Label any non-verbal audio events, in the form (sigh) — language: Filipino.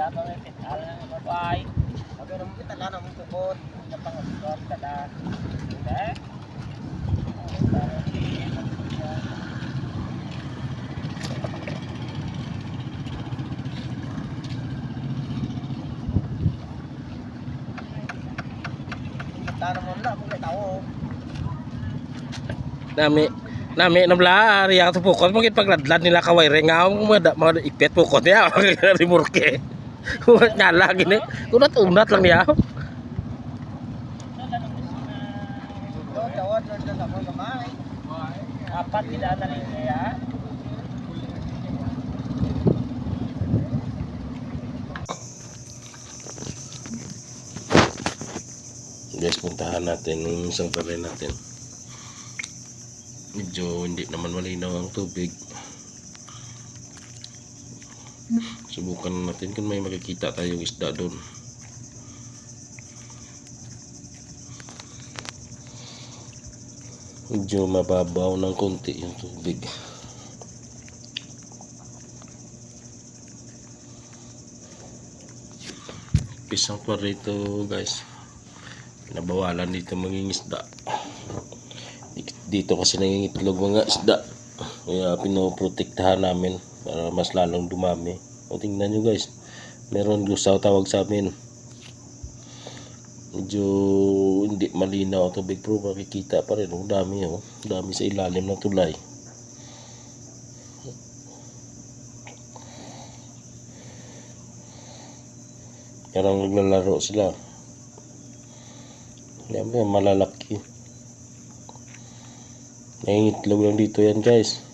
Na yung pitala ng babay. Sabi naman pitala na mong tukod. Hindi pang tukod kada. Hindi. Mo may. Nami nami na bla riya to pukot magit pagladlad nila kaway rengaw mga mga ipet pukot ya (laughs) rimurke. Nyala gini. Unat-unat lang niya. Apat idadalhin niya. Guys, puntahan natin yung isang paray natin. Medyo hindi naman malinaw ang tubig. Subukan natin kung may makikita tayong isda doon. Medyo mababaw ng konti yung tubig. Pisang pa rito guys. Pinabawalan dito mangingisda. Dito kasi nangingitlog mga isda. Kaya pinoprotektahan namin para mas lalong dumami. O tingnan nyo guys. Meron gusaw tawag sa amin. Medyo hindi malinaw ang tubig pero makikita pa rin. Ang dami oh. Dami sa ilalim ng tulay. Parang naglalaro sila. Yan malalaki. Nangingitlog lang dito yan guys.